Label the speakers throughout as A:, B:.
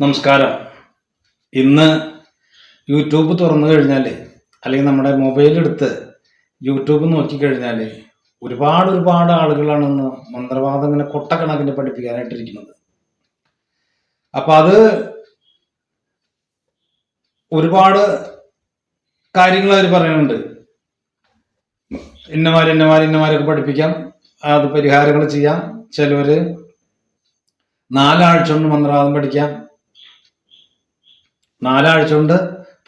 A: നമസ്കാരം. ഇന്ന് യൂട്യൂബ് തുറന്നു കഴിഞ്ഞാൽ അല്ലെങ്കിൽ നമ്മുടെ മൊബൈൽ എടുത്ത് യൂട്യൂബ് നോക്കിക്കഴിഞ്ഞാൽ ഒരുപാട് ഒരുപാട് ആളുകളാണെന്ന് മന്ത്രവാദം ഇങ്ങനെ കൊട്ടക്കണക്കിന് പഠിപ്പിക്കാനായിട്ടിരിക്കുന്നത്. അപ്പം അത് ഒരുപാട് കാര്യങ്ങൾ അവർ പറയുന്നുണ്ട്. ഇന്നമാര് ഇന്നമാര് ഇന്നമാരൊക്കെ പഠിപ്പിക്കാം. അത് പരിഹാരങ്ങൾ ചെയ്യാം. ചിലവർ നാലാഴ്ച കൊണ്ട് മന്ത്രവാദം പഠിക്കാം. നാലാഴ്ച കൊണ്ട്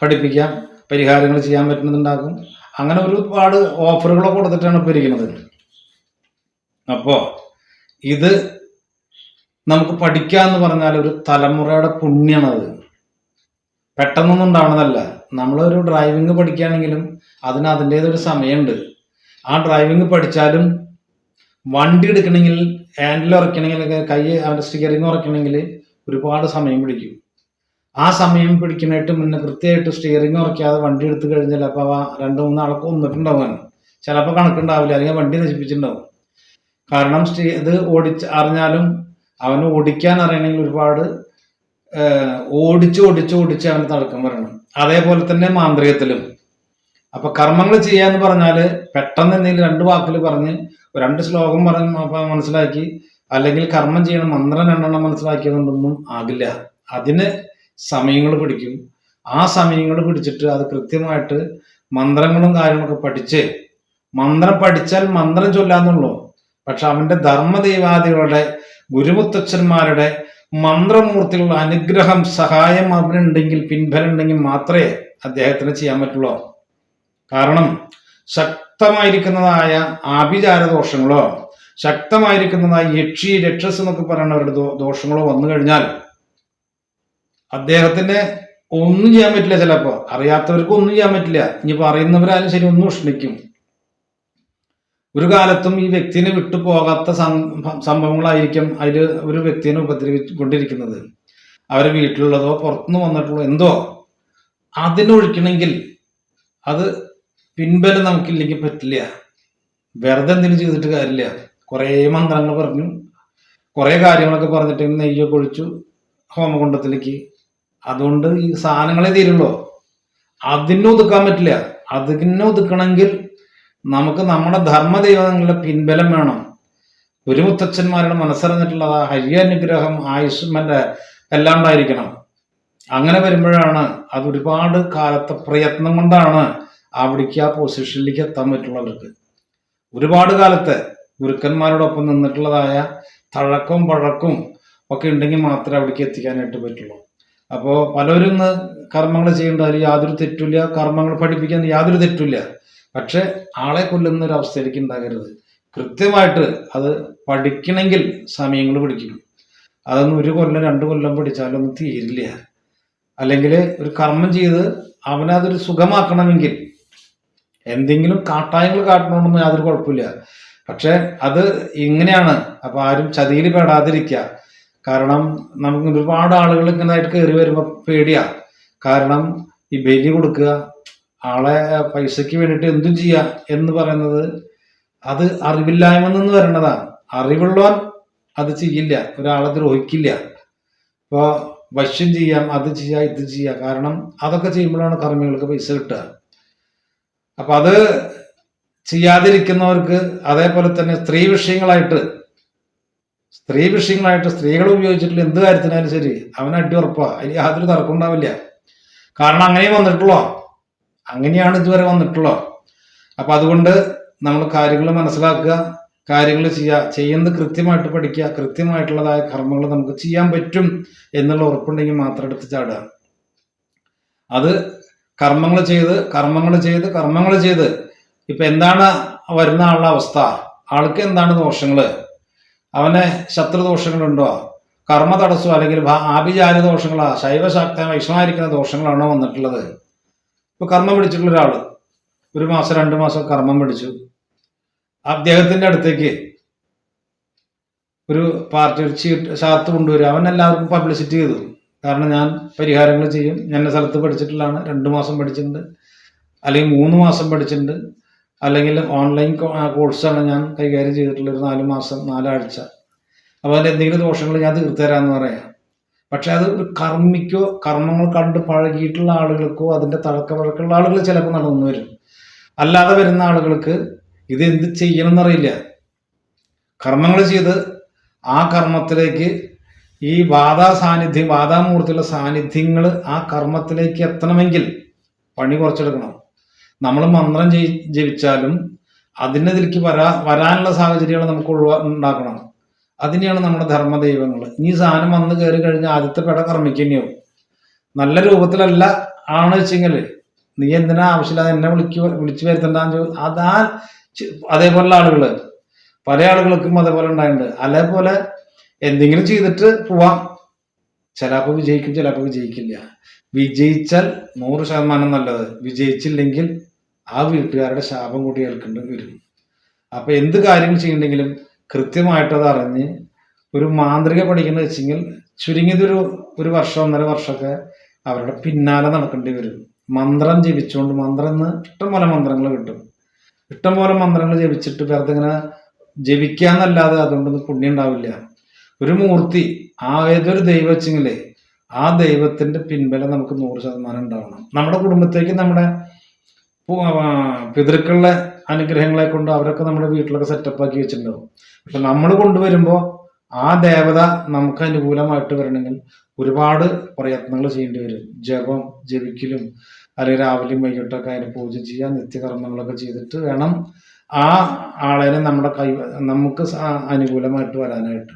A: പഠിപ്പിക്കാം പരിഹാരങ്ങൾ ചെയ്യാൻ പറ്റുന്നതുണ്ടാകും. അങ്ങനെ ഒരുപാട് ഓഫറുകളൊക്കെ കൊടുത്തിട്ടാണ് ഇപ്പോൾ ഇരിക്കുന്നത്. അപ്പോൾ ഇത് നമുക്ക് പഠിക്കുക എന്ന് പറഞ്ഞാൽ ഒരു തലമുറയുടെ പുണ്യമാണത് പെട്ടെന്നൊന്നും ഉണ്ടാവണതല്ല നമ്മളൊരു ഡ്രൈവിംഗ് പഠിക്കുകയാണെങ്കിലും അതിന് അതിന്റേതൊരു സമയമുണ്ട്. ആ ഡ്രൈവിംഗ് പഠിച്ചാലും വണ്ടി എടുക്കണമെങ്കിൽ ഹാൻഡിൽ ഉറക്കണമെങ്കിൽ കൈ സ്റ്റിയറിംഗ് ഉറക്കണമെങ്കിൽ ഒരുപാട് സമയം പിടിക്കും. ആ സമയം പിടിക്കാനായിട്ട് മുന്നേ കൃത്യമായിട്ട് സ്റ്റിയറിംഗ് ഉറക്കാതെ വണ്ടി എടുത്തു കഴിഞ്ഞാൽ അപ്പോൾ ആ രണ്ട് മൂന്നാൾക്ക് ഒന്നിട്ടുണ്ടാവും ചിലപ്പോൾ കണക്കുണ്ടാവില്ല അല്ലെങ്കിൽ വണ്ടി നശിപ്പിച്ചിട്ടുണ്ടാവും. കാരണം സ്റ്റീ ഇത് ഓടിച്ച് അറിഞ്ഞാലും അവന് ഓടിക്കാൻ അറിയണമെങ്കിൽ ഒരുപാട് ഓടിച്ച് ഓടിച്ച് ഓടിച്ച് അവന് തടക്കം വരണം. അതേപോലെ തന്നെ മാന്ത്രികത്തിലും. അപ്പൊ കർമ്മങ്ങൾ ചെയ്യാന്ന് പറഞ്ഞാൽ പെട്ടെന്ന് എന്തെങ്കിലും രണ്ട് വാക്കിൽ പറഞ്ഞ് രണ്ട് ശ്ലോകം പറഞ്ഞ് മനസ്സിലാക്കി അല്ലെങ്കിൽ കർമ്മം ചെയ്യണം മന്ത്രം രണ്ടെണ്ണം മനസ്സിലാക്കിയതുകൊണ്ടൊന്നും ആകില്ല. അതിന് സമയങ്ങൾ പിടിക്കും. ആ സമയങ്ങൾ പിടിച്ചിട്ട് അത് കൃത്യമായിട്ട് മന്ത്രങ്ങളും കാര്യങ്ങളൊക്കെ പഠിച്ച് മന്ത്രം പഠിച്ചാൽ മന്ത്രം ചൊല്ലാന്നുള്ളൂ. പക്ഷെ അവന്റെ ധർമ്മദൈവാദികളുടെ ഗുരുമുത്തച്ഛന്മാരുടെ മന്ത്രമൂർത്തികളുടെ അനുഗ്രഹം സഹായം അവനുണ്ടെങ്കിൽ പിൻബലം ഉണ്ടെങ്കിൽ മാത്രമേ അദ്ദേഹത്തിന് ചെയ്യാൻ പറ്റുള്ളൂ. കാരണം ശക്തമായിരിക്കുന്നതായ ആഭിചാര ദോഷങ്ങളോ ശക്തമായിരിക്കുന്നതായ യക്ഷി രക്ഷസ് എന്നൊക്കെ പറയുന്ന ഒരു ദോ- ദോഷങ്ങളോ വന്നു കഴിഞ്ഞാൽ അദ്ദേഹത്തിന് ഒന്നും ചെയ്യാൻ പറ്റില്ല ചിലപ്പോ. അറിയാത്തവർക്ക് ഒന്നും ചെയ്യാൻ പറ്റില്ല. ഇനിയിപ്പോ അറിയുന്നവരായാലും ശരി ഒന്നും ഉഷ്ണിക്കും ഒരു കാലത്തും ഈ വ്യക്തിനെ വിട്ടു പോകാത്ത സംഭവങ്ങളായിരിക്കും അതിൽ ഒരു വ്യക്തിനെ ഉപദ്രവിച്ചുകൊണ്ടിരിക്കുന്നത്. അവരെ വീട്ടിലുള്ളതോ പുറത്തുനിന്ന് വന്നിട്ടുള്ളതോ എന്തോ. അതിനൊഴിക്കണമെങ്കിൽ അത് പിൻബലം നമുക്കില്ലെങ്കിൽ പറ്റില്ല. വെറുതെ എന്തെങ്കിലും ചെയ്തിട്ട് കാര്യമില്ല. കുറേ മന്ത്രങ്ങൾ പറഞ്ഞു. കുറേ കാര്യങ്ങളൊക്കെ പറഞ്ഞിട്ട് നെയ്യൊക്കെ ഒഴിച്ചു ഹോമകുണ്ടത്തിലേക്ക് അതുകൊണ്ട് ഈ സാധനങ്ങളെ തീരുള്ളൂ. അതിനെ ഒതുക്കാൻ പറ്റില്ല. അതിനെ ഒതുക്കണമെങ്കിൽ നമുക്ക് നമ്മുടെ ധർമ്മദൈവങ്ങളുടെ പിൻബലം വേണം. ഒരു മുത്തച്ഛന്മാരുടെ മനസ്സറിഞ്ഞിട്ടുള്ള ആ ഹരിയാനുഗ്രഹം ആയുഷ്മന്റെ എല്ലാം ഉണ്ടായിരിക്കണം അങ്ങനെ വരുമ്പോഴാണ് അത് ഒരുപാട് കാലത്തെ പ്രയത്നം കൊണ്ടാണ് അവിടേക്ക് ആ പൊസിഷനിലേക്ക് എത്താൻ പറ്റുള്ളവർക്ക്. ഒരുപാട് കാലത്തെ ഗുരുക്കന്മാരോടൊപ്പം നിന്നിട്ടുള്ളതായ തഴക്കവും പഴക്കവും ഒക്കെ ഉണ്ടെങ്കിൽ മാത്രമേ അവിടേക്ക് എത്തിക്കാനായിട്ട് പറ്റുള്ളൂ. അപ്പോൾ പലരും ഇന്ന് കർമ്മങ്ങൾ ചെയ്യേണ്ട യാതൊരു തെറ്റില്ല കർമ്മങ്ങൾ പഠിപ്പിക്കാൻ യാതൊരു തെറ്റില്ല പക്ഷെ ആളെ കൊല്ലുന്ന ഒരു അവസ്ഥയിലേക്ക് ഉണ്ടാകരുത്. കൃത്യമായിട്ട് അത് പഠിക്കണമെങ്കിൽ സമയങ്ങൾ പിടിക്കും. അതൊന്നും ഒരു കൊല്ലം രണ്ട് കൊല്ലം പഠിച്ചാലൊന്നും തീരില്ല. അല്ലെങ്കിൽ ഒരു കർമ്മം ചെയ്ത് അവനതൊരു സുഖമാക്കണമെങ്കിൽ എന്തെങ്കിലും കാട്ടായങ്ങൾ കാട്ടണമെന്നൊന്നും യാതൊരു കുഴപ്പമില്ല. പക്ഷെ അത് ഇങ്ങനെയാണ്. അപ്പൊ ആരും ചതിയിൽ പെടാതിരിക്കുക. കാരണം നമുക്ക് ഒരുപാട് ആളുകൾ ഇങ്ങനായിട്ട് കയറി വരുമ്പോൾ പേടിയാ. കാരണം ഈ ബലി കൊടുക്കുക ആളെ പൈസയ്ക്ക് വേണ്ടിയിട്ട് എന്തും ചെയ്യുക എന്ന് പറയുന്നത് അത് അറിവില്ലായ്മ നിന്ന് വരേണ്ടതാണ് അറിവുള്ളവൻ അത് ചെയ്യില്ല ഒരാളെ ദ്രോഹിക്കില്ല. ഇപ്പോൾ വശ്യം ചെയ്യാം അത് ചെയ്യാം ഇത് ചെയ്യാം. കാരണം അതൊക്കെ ചെയ്യുമ്പോഴാണ് കർമ്മികൾക്ക് പൈസ കിട്ടുക. അപ്പൊ അത് ചെയ്യാതിരിക്കുന്നവർക്ക് അതേപോലെ തന്നെ സ്ത്രീ വിഷയങ്ങളായിട്ട് സ്ത്രീ വിഷയങ്ങളായിട്ട് സ്ത്രീകൾ ഉപയോഗിച്ചിട്ടുള്ള എന്ത് കാര്യത്തിനായാലും ശരി അവൻ അടി ഉറപ്പാ അതിൽ യാതൊരു തർക്കം ഉണ്ടാവില്ല. കാരണം അങ്ങനെയും വന്നിട്ടുള്ളോ. അങ്ങനെയാണ് ഇതുവരെ വന്നിട്ടുള്ളോ അപ്പൊ അതുകൊണ്ട് നമ്മൾ കാര്യങ്ങൾ മനസ്സിലാക്കുക കാര്യങ്ങൾ ചെയ്യുക ചെയ്യുന്നത് കൃത്യമായിട്ട് പഠിക്കുക കൃത്യമായിട്ടുള്ളതായ കർമ്മങ്ങൾ നമുക്ക് ചെയ്യാൻ പറ്റും എന്നുള്ള ഉറപ്പുണ്ടെങ്കിൽ മാത്രം എടുത്ത് ചാടുക. അത് കർമ്മങ്ങൾ ചെയ്ത് കർമ്മങ്ങൾ ചെയ്ത് കർമ്മങ്ങൾ ചെയ്ത്. ഇപ്പൊ എന്താണ് വരുന്ന ആളുടെ അവസ്ഥ? ആൾക്ക് എന്താണ് ദോഷങ്ങൾ? അവന് ശത്രുദോഷങ്ങളുണ്ടോ? കർമ്മ തടസ്സമോ? അല്ലെങ്കിൽ ആഭിചാര ദോഷങ്ങളോ? ശൈവശാക്ത വൈഷ്ണവായിരിക്കുന്ന ദോഷങ്ങളാണോ വന്നിട്ടുള്ളത്? ഇപ്പൊ കർമ്മം പിടിച്ചിട്ടുള്ള ഒരാൾ. ഒരു മാസം രണ്ട് മാസം കർമ്മം പിടിച്ചു. അദ്ദേഹത്തിന്റെ അടുത്തേക്ക് ഒരു പാർട്ടി ഒരു ചീട്ട് ശാത്ത് കൊണ്ടുവരും അവൻ എല്ലാവർക്കും പബ്ലിസിറ്റി ചെയ്തു. കാരണം ഞാൻ പരിഹാരങ്ങൾ ചെയ്യും. ഞാൻ സ്ഥലത്ത് പഠിച്ചിട്ടുള്ളതാണ്. രണ്ട് മാസം പഠിച്ചിട്ടുണ്ട്. അല്ലെങ്കിൽ മൂന്ന് മാസം പഠിച്ചിട്ടുണ്ട്. അല്ലെങ്കിൽ ഓൺലൈൻ കോഴ്സാണ് ഞാൻ കൈകാര്യം ചെയ്തിട്ടുള്ള ഒരു നാല് മാസം നാലാഴ്ച. അപ്പോൾ അതിൽ എന്തെങ്കിലും ദോഷങ്ങൾ ഞാൻ തീർത്തു തരാമെന്ന് പറയാം. പക്ഷേ അത് ഒരു കർമ്മിക്കോ കർമ്മങ്ങൾ കണ്ട് പഴകിയിട്ടുള്ള ആളുകൾക്കോ അതിന്റെ തഴക്ക വഴക്കുള്ള ആളുകൾ ചിലപ്പോൾ നടന്നു വരും. അല്ലാതെ വരുന്ന ആളുകൾക്ക് ഇത് എന്ത് ചെയ്യണം എന്നറിയില്ല കർമ്മങ്ങൾ ചെയ്ത് ആ കർമ്മത്തിലേക്ക് ഈ വാദാ സാന്നിധ്യം ബാധാമൂർത്തിയുള്ള സാന്നിധ്യങ്ങൾ ആ കർമ്മത്തിലേക്ക് എത്തണമെങ്കിൽ പണി കുറച്ചെടുക്കണം. നമ്മൾ മന്ത്രം ജപിച്ചാലും അതിനെതിലേക്ക് വരാ വരാനുള്ള സാഹചര്യങ്ങൾ നമുക്ക് ഒഴിവാ ഉണ്ടാക്കണം. അതിനെയാണ് നമ്മുടെ ധർമ്മ ദൈവങ്ങൾ ഇനി സാധനം വന്ന് കയറി കഴിഞ്ഞാൽ ആദ്യത്തെ പെട കർമ്മിക്കുന്നയാവും നല്ല രൂപത്തിലല്ല ആണ് വെച്ചെങ്കിൽ നീ എന്തിനാ ആവശ്യമില്ലാതെ എന്നെ വിളിക്ക് വിളിച്ചു വരുത്തണ്ടെന്ന് അതാ അതേപോലുള്ള ആളുകൾ പല ആളുകൾക്കും അതേപോലെ ഉണ്ടായിട്ടുണ്ട്. അതേപോലെ എന്തെങ്കിലും ചെയ്തിട്ട് പോവാം. ചിലപ്പോൾ വിജയിക്കും ചിലപ്പോൾ വിജയിക്കില്ല. വിജയിച്ചാൽ നൂറ് ശതമാനം നല്ലത്. വിജയിച്ചില്ലെങ്കിൽ ആ വീട്ടുകാരുടെ ശാപം കൂടി ഏൽക്കേണ്ടി വരും. അപ്പൊ എന്ത് കാര്യങ്ങൾ ചെയ്യണ്ടെങ്കിലും കൃത്യമായിട്ടത് അറിഞ്ഞ് ഒരു മാന്ത്രിക പഠിക്കുന്ന വെച്ചെങ്കിൽ ചുരുങ്ങിയതൊരു ഒരു വർഷം ഒന്നര വർഷമൊക്കെ അവരുടെ പിന്നാലെ നടക്കേണ്ടി വരും. മന്ത്രം ജപിച്ചുകൊണ്ട് മന്ത്രം എന്ന് ഇഷ്ടംപോലെ മന്ത്രങ്ങൾ കിട്ടും. ഇഷ്ടംപോലെ മന്ത്രങ്ങൾ ജപിച്ചിട്ട് വെറുതെ ഇങ്ങനെ ജപിക്കാന്നല്ലാതെ അതുകൊണ്ടൊന്നും പുണ്യം ഉണ്ടാവില്ല. ഒരു മൂർത്തി ആ ഏതൊരു ദൈവം വെച്ചെങ്കിലേ ആ ദൈവത്തിന്റെ പിൻബലം നമുക്ക് നൂറ് ശതമാനം ഉണ്ടാവണം. നമ്മുടെ കുടുംബത്തേക്ക് നമ്മുടെ പിതൃക്കളുടെ അനുഗ്രഹങ്ങളെ കൊണ്ട് അവരൊക്കെ നമ്മുടെ വീട്ടിലൊക്കെ സെറ്റപ്പ് ആക്കി വെച്ചിട്ടുണ്ടാവും. പക്ഷെ നമ്മൾ കൊണ്ടുവരുമ്പോൾ ആ ദേവത നമുക്ക് അനുകൂലമായിട്ട് വരണമെങ്കിൽ ഒരുപാട് പ്രയത്നങ്ങൾ ചെയ്യേണ്ടി വരും. ജപം ജപിക്കലും അല്ലെങ്കിൽ രാവിലെയും വൈകിട്ടൊക്കെ അതിന് പൂജ ചെയ്യാൻ നിത്യകർമ്മങ്ങളൊക്കെ ചെയ്തിട്ട് വേണം ആ ആളേനെ നമ്മുടെ കൈ നമുക്ക് അനുകൂലമായിട്ട് വരാനായിട്ട്.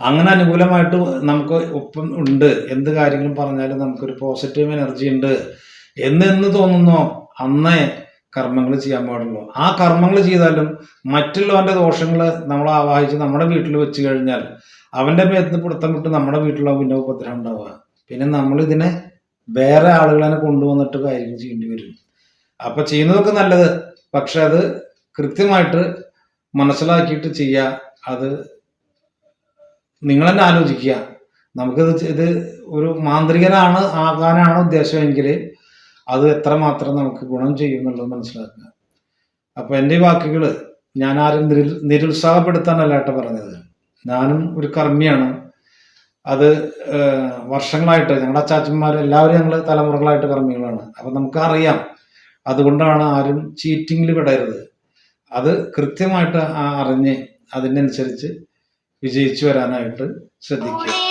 A: അങ്ങനെ അനുകൂലമായിട്ട് നമുക്ക് ഒപ്പം ഉണ്ട്. എന്ത് കാര്യങ്ങളും പറഞ്ഞാലും നമുക്കൊരു പോസിറ്റീവ് എനർജി ഉണ്ട്. എന്നെന്ന് എന്ന് തോന്നുന്നോ? അന്നേ കർമ്മങ്ങൾ ചെയ്യാൻ പാടുള്ളൂ. ആ കർമ്മങ്ങൾ ചെയ്താലും മറ്റുള്ളവന്റെ ദോഷങ്ങൾ നമ്മൾ ആവാഹിച്ച് നമ്മുടെ വീട്ടിൽ വെച്ച് കഴിഞ്ഞാൽ അവന്റെ മേത്ത് പിടുത്തം വിട്ട് നമ്മുടെ വീട്ടിലുള്ള പിന്നെ ഉപദ്രവം ഉണ്ടാവുക. പിന്നെ നമ്മൾ ഇതിനെ വേറെ ആളുകളെ കൊണ്ടുവന്നിട്ട് കാര്യങ്ങൾ ചെയ്യേണ്ടി വരും. അപ്പൊ ചെയ്യുന്നതൊക്കെ നല്ലത്. പക്ഷെ അത് കൃത്യമായിട്ട് മനസ്സിലാക്കിയിട്ട് ചെയ്യുക അത് നിങ്ങൾ തന്നെ ആലോചിക്കുക. നമുക്കിത് ഇത് ഒരു മാന്ത്രികനാണ് ആകാനാണ് ഉദ്ദേശമെങ്കിൽ അത് എത്രമാത്രം നമുക്ക് ഗുണം ചെയ്യും എന്നുള്ളത് മനസ്സിലാക്കുക. അപ്പൊ എന്റെ വാക്കുകൾ ഞാൻ ആരും നിരു നിരുത്സാഹപ്പെടുത്താനല്ല ഏട്ട പറഞ്ഞത്. ഞാനും ഒരു കർമ്മിയാണ്. അത് വർഷങ്ങളായിട്ട് ഞങ്ങളുടെ അച്ചാച്ചന്മാർ എല്ലാവരും ഞങ്ങൾ തലമുറകളായിട്ട് കർമ്മികളാണ്. അപ്പൊ നമുക്കറിയാം. അതുകൊണ്ടാണ് ആരും ചീറ്റിങ്ങിൽ പെടരുത്. അത് കൃത്യമായിട്ട് അറിഞ്ഞ് അതിനനുസരിച്ച് വിജയിച്ചു വരാനായിട്ട് ശ്രദ്ധിക്കുക.